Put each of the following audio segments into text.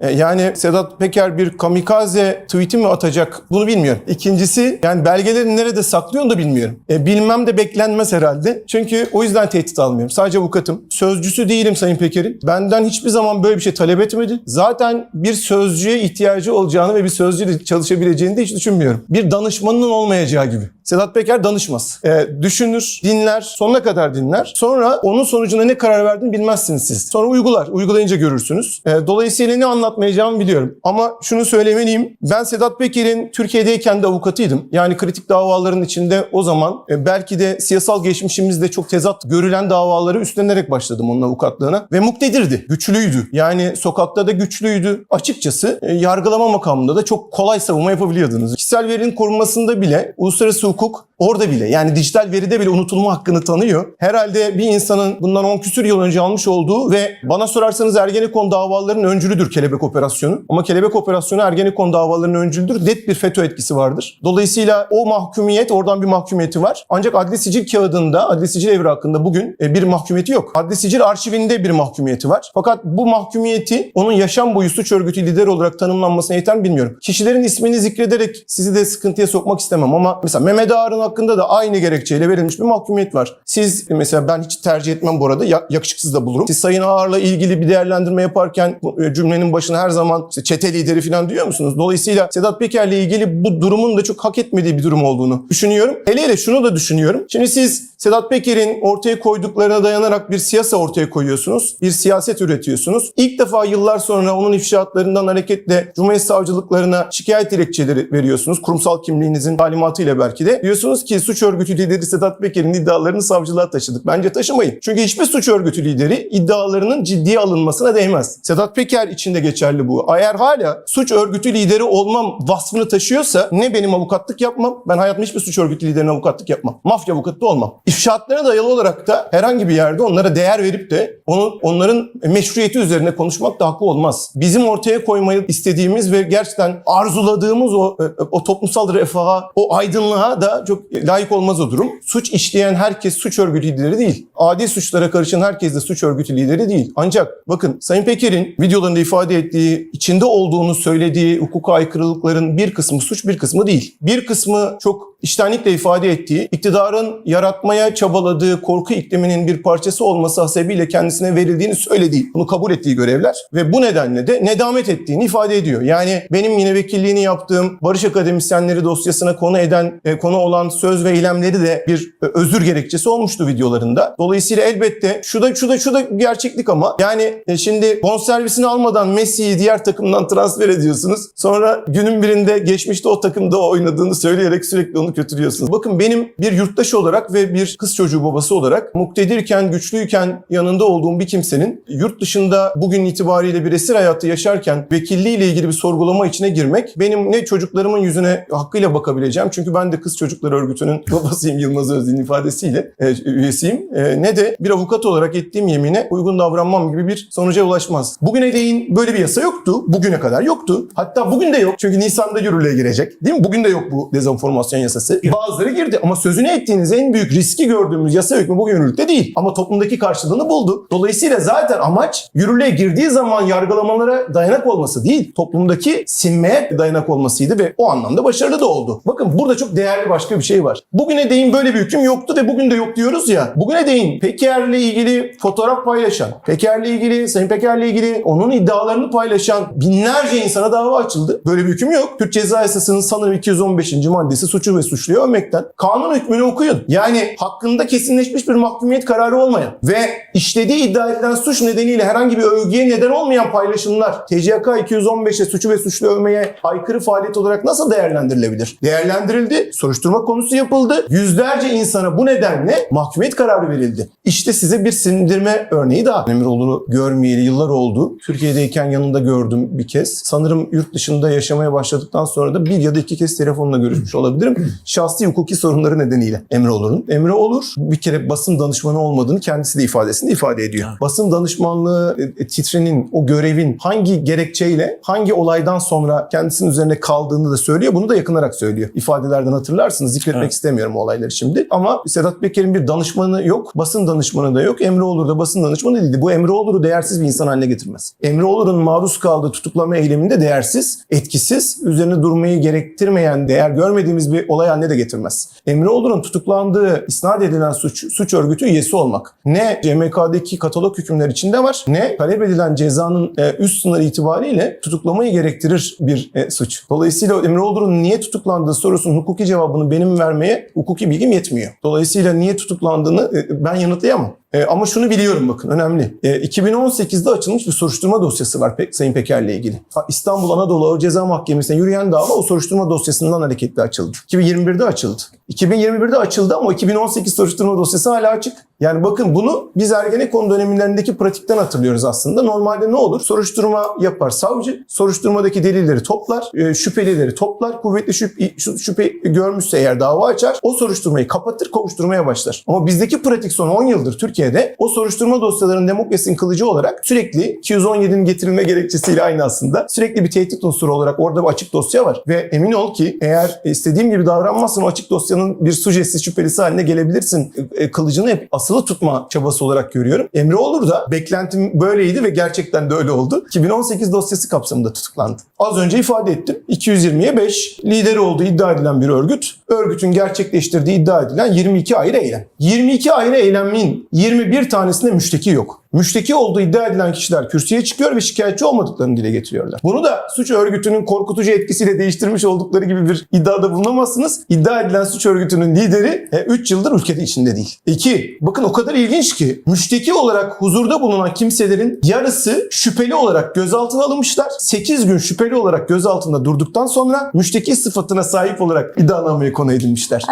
E, Yani Sedat Peker bir kamikaze tweet'i mi atacak bunu bilmiyorum. İkincisi yani belgeleri nerede saklıyor onu da bilmiyorum. E, bilmem de beklenmez herhalde. Çünkü o yüzden tehdit almıyorum. Sadece avukatım. Sözcüsü değilim Sayın Peker'in. Benden hiçbir zaman böyle bir şey talep etmedi. Zaten bir sözcüye ihtiyacı olacağını ve bir sözcüyle çalışabileceğini de hiç düşünmüyorum. Bir danışmanının olmayacağı gibi. Sedat Peker danışmaz. E, düşünür, dinler, sonuna kadar dinler. Sonra onun sonucunda ne karar verdiğini bilmezsiniz siz. Sonra uygular. Uygulayınca görürsünüz. E, dolayısıyla ne anlatmayacağımı biliyorum. Ama şunu söylemeliyim. Ben Sedat Peker'in Türkiye'deyken de avukatıydım. Yani kritik davaların içinde o zaman e, belki de siyasal geçmişimizde çok tezat görülen davaları üstlenerek başladım onun avukatlığına. Ve muktedirdi, güçlüydü. Yani sokakta da güçlüydü. Açıkçası e, yargılama makamında da çok kolay savunma yapabiliyordunuz. Kişisel verinin korunmasında bile uluslararası hukuk orada bile yani dijital veride bile unutulma hakkını tanıyor. Herhalde bir insanın bundan 10 küsür yıl önce almış olduğu ve bana sorarsanız Ergenekon davalarının öncülüdür Kelebek Operasyonu. Ama Kelebek Operasyonu Ergenekon davalarının öncülüdür. Net bir FETÖ etkisi vardır. Dolayısıyla o mahkumiyet oradan bir mahkumiyeti var. Ancak adli sicil kağıdında, adli sicil evrakında bugün e, bir mahkumiyeti yok. Adli sicil arşivinde bir mahkumiyeti var. Fakat bu mahkumiyeti onun yaşam boyu suç örgütü lideri olarak tanımlanmasına yeter mi bilmiyorum. Kişilerin ismini zikrederek sizi de sıkıntıya sokmak istemem ama mesela Mehmet Ağar'ın hakkında da aynı gerekçeyle verilmiş bir mahkumiyet var. Siz mesela ben hiç tercih etmem bu arada ya- yakışıksız da bulurum. Siz Sayın Ağar'la ilgili bir değerlendirme yaparken e, cümlenin başına her zaman işte çete lideri falan diyor musunuz? Dolayısıyla Sedat Peker'le ilgili bu durumun da çok hak etmediği bir durum olduğunu düşünüyorum. Hele hele şunu da düşünüyorum. Şimdi siz Sedat Peker'in ortaya koyduklarına dayanarak bir siyasa ortaya koyuyorsunuz. Bir siyaset üretiyorsunuz. İlk defa yıllar sonra onun ifşaatlarından hareketle Cumhuriyet Savcılıklarına şikayet dilekçeleri veriyorsunuz. Kurumsal kimliğinizin talimatıyla belki de. Diyorsunuz ki suç örgütü lideri Sedat Peker'in iddialarını savcılığa taşıdık. Bence taşımayın. Çünkü hiçbir suç örgütü lideri iddialarının ciddiye alınmasına değmez. Sedat Peker için de geçerli bu. Eğer hala suç örgütü lideri olmam vasfını taşıyorsa ne benim avukatlık yapmam, ben hayatımda hiçbir suç örgütü liderine avukatlık yapmam. Mafya avukatı da olmam. İfşaatlara dayalı olarak da herhangi bir yerde onlara değer verip de onu, onların meşruiyeti üzerine konuşmak da haklı olmaz. Bizim ortaya koymayı istediğimiz ve gerçekten arzuladığımız o, e, o toplumsal refaha, o aydınlığa da çok layık olmaz o durum. Suç işleyen herkes suç örgütü lideri değil. Adi suçlara karışan herkes de suç örgütü lideri değil. Ancak bakın Sayın Peker'in videolarında ifade ettiği, içinde olduğunu söylediği hukuka aykırılıkların bir kısmı suç, bir kısmı değil. Bir kısmı çok iştenlikle ifade ettiği, iktidarın yaratmaya çabaladığı korku ikliminin bir parçası olması hasebiyle kendisine verildiğini söylediği, bunu kabul ettiği görevler ve bu nedenle de nedamet ettiğini ifade ediyor. Yani benim yine vekilliğini yaptığım Barış Akademisyenleri dosyasına konu eden, e, konu olan söz ve eylemleri de bir e, özür gerekçesi olmuştu videolarında. Dolayısıyla elbette şu da şu da şu da gerçeklik ama yani e, şimdi bonservisini almadan Messi'yi diğer takımdan transfer ediyorsunuz. Sonra günün birinde geçmişte o takımda oynadığını söyleyerek sürekli onu kötülüyorsunuz. Bakın benim bir yurttaş olarak ve bir kız çocuğu babası olarak muktedirken, güçlüyken yanında olduğum bir kimsenin yurt dışında bugün itibariyle bir esir hayatı yaşarken vekilliğiyle ilgili bir sorgulama içine girmek benim ne çocuklarımın yüzüne hakkıyla bakabileceğim. Çünkü ben de Kız Çocukları Örgütü'nün babasıyım Yılmaz Özdil'in ifadesiyle e, üyesiyim. E, ne de bir avukat olarak ettiğim yemine uygun davranmam gibi bir sonuca ulaşmaz. Bugüne değin böyle bir yasa yoktu. Bugüne kadar yoktu. Hatta bugün de yok. Çünkü Nisan'da yürürlüğe girecek. Değil mi? Bugün de yok bu dezenformasyon yasası. Bazıları girdi ama sözünü ettiğiniz en büyük riski gördüğümüz yasa hükmü bugün yürürlükte değil. Ama toplumdaki karşılığını buldu. Dolayısıyla zaten amaç yürürlüğe girdiği zaman yargılamalara dayanak olması değil, toplumdaki sinmeye dayanak olmasıydı ve o anlamda başarılı da oldu. Bakın burada çok değerli başka bir şey var. Bugüne değin böyle bir hüküm yoktu ve bugün de yok diyoruz ya. Bugüne değin Peker'le ilgili fotoğraf paylaşan, Peker'le ilgili, Sayın Peker'le ilgili onun iddialarını paylaşan binlerce insana dava açıldı. Böyle bir hüküm yok. Türk Ceza Yasası'nın sanırım 215. maddesi suçu ve suçluyu övmekten. Kanun hükmünü okuyun. Yani hakkında kesinleşmiş bir mahkumiyet kararı olmayan ve işlediği iddia edilen suç nedeniyle herhangi bir övgüye neden olmayan paylaşımlar TCK 215'e suçu ve suçlu övmeye aykırı faaliyet olarak nasıl değerlendirilebilir? Değerlendirildi. Soruşturma konusu yapıldı. Yüzlerce insana bu nedenle mahkumiyet kararı verildi. İşte size bir sindirme örneği daha. Emiroğlu'nu görmeyeli yıllar oldu. Türkiye'deyken yanında gördüm bir kez. Sanırım yurt dışında yaşamaya başladıktan sonra da bir ya da iki kez telefonla görüşmüş olabilirim. Şahsi hukuki sorunları nedeniyle Emre Olur'un. Emre Olur bir kere basın danışmanı olmadığını kendisi de ifadesinde ifade ediyor. Basın danışmanlığı e, titrinin, o görevin hangi gerekçeyle, hangi olaydan sonra kendisinin üzerine kaldığını da söylüyor. Bunu da yakınarak söylüyor. İfadelerden hatırlarsınız. Zikretmek Evet. istemiyorum o olayları şimdi. Ama Sedat Peker'in bir danışmanı yok. Basın danışmanı da yok. Emre Olur da basın danışmanı değildi. Bu Emre Olur'u değersiz bir insan haline getirmez. Emre Olur'un maruz kaldığı tutuklama eyleminde değersiz, etkisiz, üzerine durmayı gerektirmeyen, değer görmediğimiz bir olay haline de getirmez. Emre Olur'un tutuklandığı, isnat edilen suç, suç örgütü üyesi olmak. Ne CMK'daki katalog hükümler içinde var, ne talep edilen cezanın e, üst sınırı itibariyle tutuklamayı gerektirir bir e, suç. Dolayısıyla Emre Olur'un niye tutuklandığı sorusunun hukuki cevabını benim vermeye hukuki bilgim yetmiyor. Dolayısıyla niye tutuklandığını e, ben yanıtlayamam. E, ama şunu biliyorum bakın önemli. E, 2018'de açılmış bir soruşturma dosyası var Pe- Sayın Peker'le ilgili. İstanbul Anadolu Ağır Ceza Mahkemesi'ne yürüyen dava o soruşturma dosyasından hareketle açıldı. 2021'de açıldı. 2021'de açıldı ama o 2018 soruşturma dosyası hala açık. Yani bakın bunu biz Ergenekon dönemlerindeki pratikten hatırlıyoruz aslında. Normalde ne olur? Soruşturma yapar savcı, soruşturmadaki delilleri toplar, e, şüphelileri toplar, kuvvetli şüphe, şüphe görmüşse eğer dava açar, o soruşturmayı kapatır, kovuşturmaya başlar. Ama bizdeki pratik son 10 yıldır Türkiye'de o soruşturma dosyalarının demokrasinin kılıcı olarak sürekli 217'nin getirilme gerekçesiyle aynı aslında sürekli bir tehdit unsuru olarak orada bir açık dosya var. Ve emin ol ki eğer istediğim gibi davranmazsan o açık dosyanın bir sujesi şüphelisi haline gelebilirsin. E, e, Kılıcını hep asılı tutma çabası olarak görüyorum. Emre Olur da beklentim böyleydi ve gerçekten de öyle oldu. 2018 dosyası kapsamında tutuklandı. Az önce ifade ettim. 220'ye 5 lideri olduğu iddia edilen bir örgüt. Örgütün gerçekleştirdiği iddia edilen 22 ayrı eylem. 22 ayrı eylemin 21 tanesinde müşteki yok. Müşteki olduğu iddia edilen kişiler kürsüye çıkıyor ve şikayetçi olmadıklarını dile getiriyorlar. Bunu da suç örgütünün korkutucu etkisiyle değiştirmiş oldukları gibi bir iddiada bulunamazsınız. İddia edilen suç örgütünün lideri 3 yıldır ülkede içinde değil. 2. Bakın o kadar ilginç ki müşteki olarak huzurda bulunan kimselerin yarısı şüpheli olarak gözaltına alınmışlar. 8 gün şüpheli olarak gözaltında durduktan sonra müşteki sıfatına sahip olarak iddianameye konu edilmişler.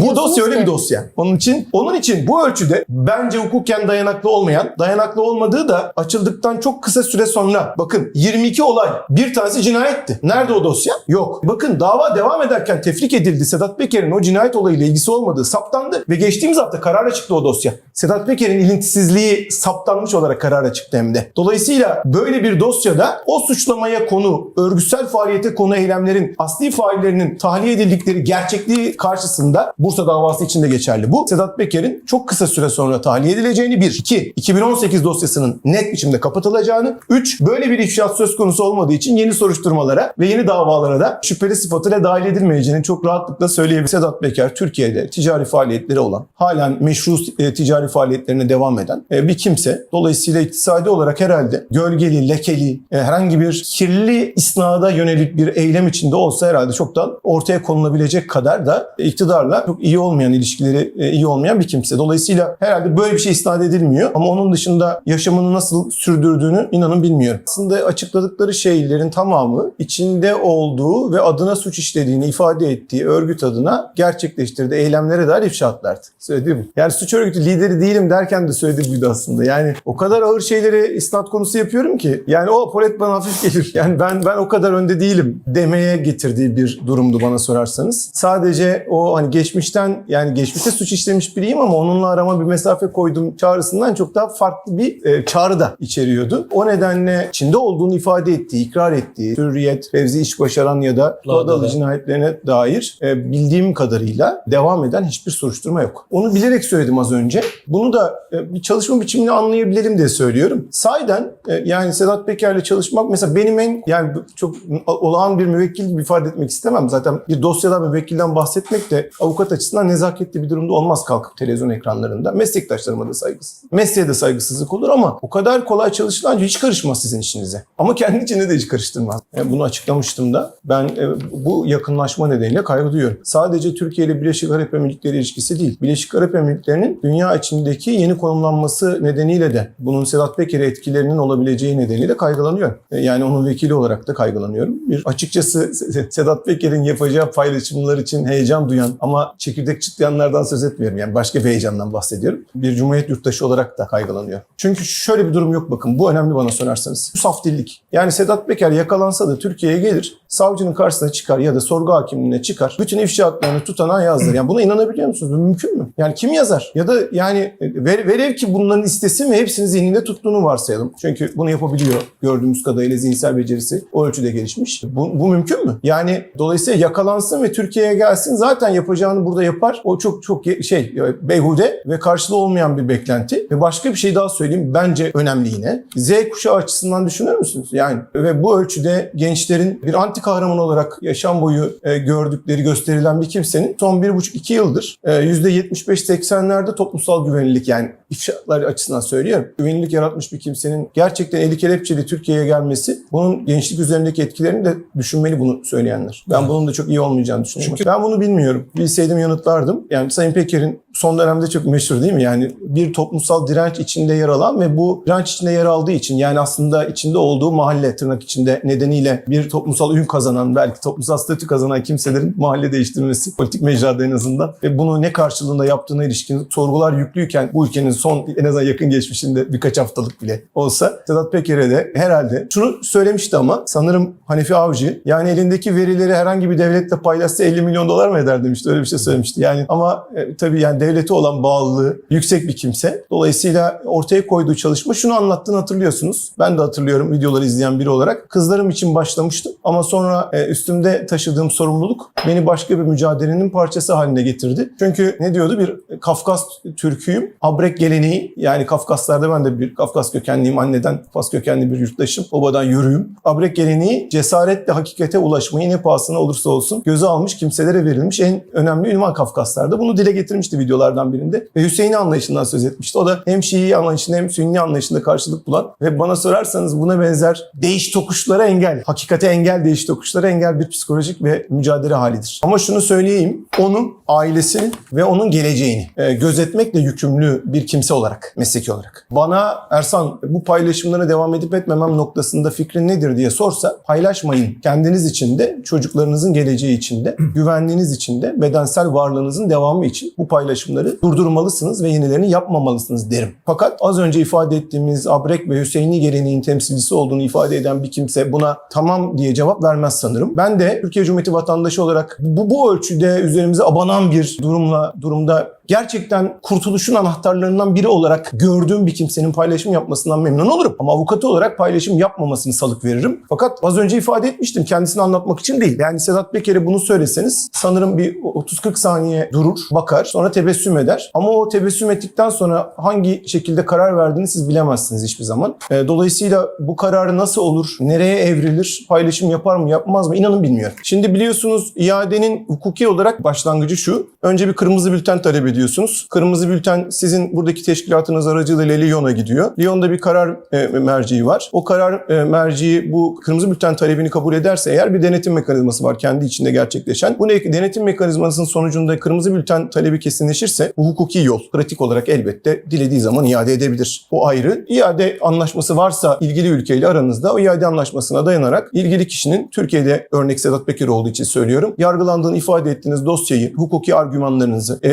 Bey Bu dosya öyle ki- bir dosya. Onun için onun için bu ölçüde bence hukuken dayanaklı olmayan, dayanaklı olmadığı da açıldıktan çok kısa süre sonra bakın 22 olay bir tanesi cinayetti. Nerede o dosya? Yok. Bakın dava devam ederken tefrik edildi. Sedat Peker'in o cinayet olayıyla ilgisi olmadığı saptandı ve geçtiğimiz hafta karara çıktı o dosya. Sedat Peker'in ilintisizliği saptanmış olarak karara çıktı hem de. Dolayısıyla böyle bir dosyada o suçlamaya konu, örgütsel faaliyete konu eylemlerin asli faillerinin tahliye edildikleri gerçekliği karşısında Bursa davası için de geçerli. Bu Sedat Peker'in çok kısa süre sonra tahliye edileceğini bir. iki 2018 dosyasının net biçimde kapatılacağını. Üç, böyle bir ifşaat söz konusu olmadığı için yeni soruşturmalara ve yeni davalara da şüpheli sıfatıyla dahil edilmeyeceğini çok rahatlıkla söyleyebilir. Sedat Peker Türkiye'de ticari faaliyetleri olan, halen meşru e, ticari faaliyetlerine devam eden e, bir kimse. Dolayısıyla iktisadi olarak herhalde gölgeli, lekeli, e, herhangi bir kirli isnada yönelik bir eylem içinde olsa herhalde çoktan ortaya konulabilecek kadar da iktidarla çok iyi olmayan ilişkileri iyi olmayan bir kimse. Dolayısıyla herhalde böyle bir şey isnat edilmiyor ama onun dışında yaşamını nasıl sürdürdüğünü inanın bilmiyorum. Aslında açıkladıkları şeylerin tamamı içinde olduğu ve adına suç işlediğini ifade ettiği örgüt adına gerçekleştirdiği eylemlere dair ifşaatlardı. Söylediği bu. Yani suç örgütü lideri değilim derken de söylediği buydu aslında. Yani o kadar ağır şeyleri isnat konusu yapıyorum ki yani o polet bana hafif gelir. Yani ben ben o kadar önde değilim demeye getirdiği bir durumdu bana sorarsanız. Sadece o hani geçmişten yani geçmişte suç işlemiş biriyim ama onunla arama bir mesafe koydum çağrısından çok daha farklı bir e, çağrı da içeriyordu. O nedenle içinde olduğunu ifade ettiği, ikrar ettiği Hürriyet, Fevzi İş Başaran ya da. Lağdalı cinayetlerine dair e, bildiğim kadarıyla devam eden hiçbir soruşturma yok. Onu bilerek söyledim az önce. Bunu da e, bir çalışma biçimini anlayabilelim diye söylüyorum. Sahiden e, yani Sedat Peker'le çalışmak mesela benim en yani çok olağan bir müvekkil gibi ifade etmek istemem. Zaten bir dosyadan müvekkilden bahsetmek de avukat açısından nezaketli bir durumda olmaz kalkıp televizyon ekranlarında. Meslektaşlarıma da saygısız. Mesleğe de saygısızlık olur ama o kadar kolay çalışılanca hiç karışmaz sizin işinize. Ama kendi içinde de hiç karıştırmaz. E, bunu açıklamıştım da. Ben e, bu yakınlaşma nedeniyle kaygı duyuyorum. Sadece Türkiye ile Birleşik Arap Emirlikleri ilişkisi değil. Birleşik Arap Emirlikleri'nin dünya içindeki yeni konumlanması nedeniyle de bunun Sedat Peker'e etkilerinin olabileceği nedeniyle kaygılanıyorum. E, yani onun vekili olarak da kaygılanıyorum. Bir açıkçası Sedat Peker'in yapacağı paylaşımlar için heyecan duyan ama çekirdek çıtlayanlardan söz etmiyorum. Yani başka bir heyecandan bahsediyorum. Bir Cumhuriyet yurttaşı olarak da kaygılanıyorum. Çünkü şöyle bir durum yok bakın. Bu önemli bana sorarsanız. Bu saf dillik. Yani Sedat Peker yakalansa da Türkiye'ye gelir. Savcının karşısına çıkar ya da sorgu hakimliğine çıkar. Bütün ifşaatlarını tutanağa yazdır. Yani buna inanabiliyor musunuz? Bu mümkün mü? Yani kim yazar? Ya da yani ver, velev ki bunların istesin ve hepsini zihninde tuttuğunu varsayalım. Çünkü bunu yapabiliyor gördüğümüz kadarıyla zihinsel becerisi o ölçüde gelişmiş. Bu, bu mümkün mü? Yani dolayısıyla yakalansın ve Türkiye'ye gelsin zaten yapacağını burada yapar. O çok çok şey e, beyhude ve karşılığı olmayan bir beklenti. Ve başka bir şey daha söyleyeyim bence önemli yine. Z kuşağı açısından düşünür müsünüz? Yani ve bu ölçüde gençlerin bir anti kahraman olarak yaşam boyu e, gördükleri gösterilen bir kimsenin son bir buçuk iki yıldır e, %75-80'lerde toplumsal güvenilirlik yani ifşaatlar açısından söylüyorum. Güvenilirlik yaratmış bir kimsenin gerçekten eli kelepçeli Türkiye'ye gelmesi bunun gençlik üzerindeki etkilerini de düşünmeli bunu söyleyenler. Ben bunun da çok iyi olmayacağını düşünüyorum. ben bunu bilmiyorum. Bilseydim yanıtlardım. Yani Sayın Peker'in son dönemde çok meşhur değil mi? Yani bir toplumsal direnç içinde yer alan ve bu direnç içinde yer aldığı için yani aslında içinde olduğu mahalle tırnak içinde nedeniyle bir toplumsal ün kazanan belki toplumsal statü kazanan kimselerin mahalle değiştirmesi politik mecrada en azından ve bunu ne karşılığında yaptığına ilişkin sorgular yüklüyken bu ülkenin son en azından yakın geçmişinde birkaç haftalık bile olsa Sedat Peker'e de herhalde şunu söylemişti ama sanırım Hanefi Avcı yani elindeki verileri herhangi bir devletle paylaşsa 50 milyon dolar mı eder demişti. Öyle bir şey söylemişti. Yani ama e, tabii yani devlete olan bağlılığı yüksek bir kimse. Dolayısıyla ortaya koyduğu çalışma şunu anlattığını hatırlıyorsunuz. Ben de hatırlıyorum videoları izleyen biri olarak. Kızlarım için başlamıştım ama sonra e, üstümde taşıdığım sorumluluk beni başka bir mücadelenin parçası haline getirdi. Çünkü ne diyordu? Bir Kafkas Türküyüm. Abrek geleneği yani Kafkaslarda ben de bir Kafkas kökenliyim. Anneden Kafkas kökenli bir yurttaşım. Babadan yürüyüm. Abrek geleneği cesaretle hakikate ulaşmayı ne pahasına olursa olsun göze almış kimselere verilmiş en önemli ünvan Kafkaslarda. Bunu dile getirmişti videolardan birinde. Ve Hüseyin'i anlayışından söz etmişti. O da hem Şii anlayışında hem Sünni anlayışında karşılık bulan ve bana sorarsanız buna benzer değiş tokuşlara engel, hakikate engel, değiş tokuşlara engel bir psikolojik ve mücadele halidir. Ama şunu söyleyeyim, onun ailesini ve onun geleceğini e, gözetmekle yükümlü bir kimse olarak, mesleki olarak. Bana Ersan bu paylaşımlara devam edip etmemem noktasında fikrin nedir diye sorsa paylaşmayın. Kendiniz için de, çocuklarınızın geleceği için de, güvenliğiniz için de, bedensel varlığınızın devamı için bu paylaşımları durdurmalısınız ve yenilerini yapmamalısınız derim. Fakat az önce ifade ettiğimiz Abrek ve Hüseyin'i geleneğin temsilcisi olduğunu ifade eden bir kimse buna tamam diye cevap vermez sanırım. Ben de Türkiye Cumhuriyeti vatandaşı olarak bu, bu ölçüde üzerimize abanan bir durumla durumda gerçekten kurtuluşun anahtarlarından biri olarak gördüğüm bir kimsenin paylaşım yapmasından memnun olurum. Ama avukatı olarak paylaşım yapmamasını salık veririm. Fakat az önce ifade etmiştim kendisini anlatmak için değil. Yani Sedat Peker'e bunu söyleseniz sanırım bir 30-40 saniye durur, bakar, sonra tebessüm eder. Ama o tebessüm ettikten sonra hangi şekilde karar verdiğini siz bilemezsiniz hiçbir zaman. E, Dolayısıyla bu kararı nasıl olur, nereye evrilir, paylaşım yapar mı yapmaz mı inanın bilmiyorum. Şimdi biliyorsunuz iadenin hukuki olarak başlangıcı şu. Önce bir kırmızı bülten talep ediyorsunuz. Kırmızı bülten sizin buradaki teşkilatınız aracılığıyla Lyon'a gidiyor. Lyon'da bir karar e, merciği var. O karar e, merciği bu kırmızı bülten talebini kabul ederse eğer bir denetim mekanizması var kendi içinde gerçekleşen. Bu ne- denetim mekanizmasının sonucunda kırmızı bülten talebi kesinleşirse bu hukuki yol pratik olarak elbette dilediği zaman iade edebilir. O ayrı. İade anlaşması varsa ilgili ülkeyle aranızda o iade anlaşmasına dayanarak ilgili kişinin Türkiye'de örnek Sedat Peker olduğu için söylüyorum. Yargılandığını ifade ettiğiniz dosyayı, hukuki argümanlarınızı, e,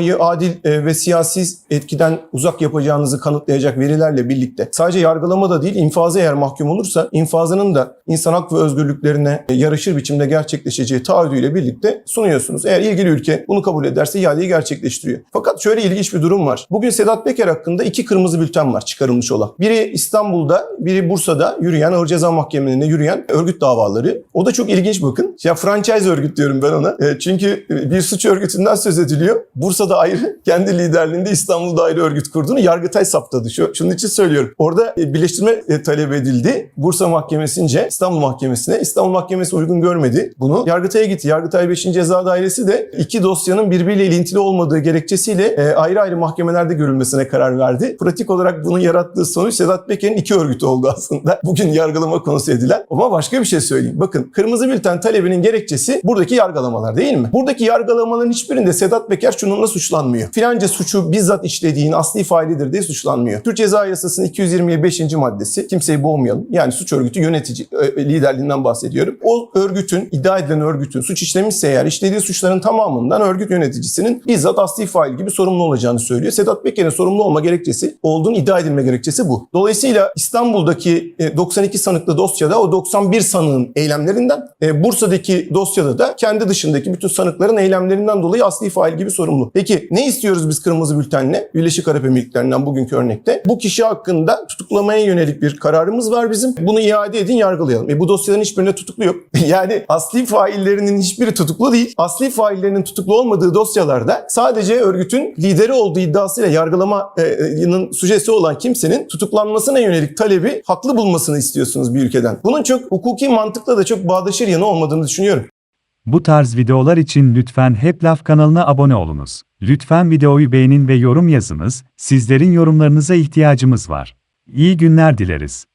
yargılamayı adil e, ve siyasi etkiden uzak yapacağınızı kanıtlayacak verilerle birlikte sadece yargılama da değil infaza eğer mahkum olursa infazının da insan hak ve özgürlüklerine e, yaraşır biçimde gerçekleşeceği taahhüdüyle birlikte sunuyorsunuz. Eğer ilgili ülke bunu kabul ederse iadeyi gerçekleştiriyor. Fakat şöyle ilginç bir durum var. Bugün Sedat Peker hakkında iki kırmızı bülten var çıkarılmış olan. Biri İstanbul'da, biri Bursa'da yürüyen, Ağır Ceza Mahkemelerinde yürüyen örgüt davaları. O da çok ilginç bakın. Ya franchise örgüt diyorum ben ona. E, çünkü bir suç örgütünden söz ediliyor. Bursa'da ayrı, kendi liderliğinde İstanbul'da ayrı örgüt kurduğunu Yargıtay saptadı. Şu, şunun için söylüyorum. Orada e, birleştirme e, talep edildi. Bursa Mahkemesi'nce İstanbul Mahkemesi'ne. İstanbul Mahkemesi uygun görmedi bunu. Yargıtay'a gitti. Yargıtay 5. Ceza Dairesi de iki dosyanın birbiriyle ilintili olmadığı gerekçesiyle e, ayrı ayrı mahkemelerde görülmesine karar verdi. Pratik olarak bunun yarattığı sonuç Sedat Peker'in iki örgütü oldu aslında. Bugün yargılama konusu edilen. Ama başka bir şey söyleyeyim. Bakın kırmızı bülten talebinin gerekçesi buradaki yargılamalar değil mi? Buradaki yargılamaların hiçbirinde Sedat Peker şununla suçlanmıyor. Filanca suçu bizzat işlediğin asli failidir diye suçlanmıyor. Türk Ceza Yasası'nın 225. maddesi kimseyi boğmayalım. Yani suç örgütü yönetici e, liderliğinden bahsediyorum. O örgütün, iddia edilen örgütün suç işlemişse eğer işlediği suçların tamamından örgüt yöneticisinin bizzat asli fail gibi sorumlu olacağını söylüyor. Sedat Peker'in sorumlu olma gerekçesi olduğunu iddia edilme gerekçesi bu. Dolayısıyla İstanbul'daki e, 92 sanıklı dosyada o 91 sanığın eylemlerinden, e, Bursa'daki dosyada da kendi dışındaki bütün sanıkların eylemlerinden dolayı asli fail gibi sorumlu. Peki ne istiyoruz biz kırmızı bültenle? Birleşik Arap Emirlikleri'nden bugünkü örnekte. Bu kişi hakkında tutuklamaya yönelik bir kararımız var bizim. Bunu iade edin yargılayalım. E bu dosyaların hiçbirinde tutuklu yok. yani asli faillerinin hiçbiri tutuklu değil. Asli faillerinin tutuklu olmadığı dosyalarda sadece örgütün lideri olduğu iddiasıyla yargılamanın sujesi olan kimsenin tutuklanmasına yönelik talebi haklı bulmasını istiyorsunuz bir ülkeden. Bunun çok hukuki mantıkla da çok bağdaşır yanı olmadığını düşünüyorum. Bu tarz videolar için lütfen Hep Laf kanalına abone olunuz. Lütfen videoyu beğenin ve yorum yazınız, sizlerin yorumlarınıza ihtiyacımız var. İyi günler dileriz.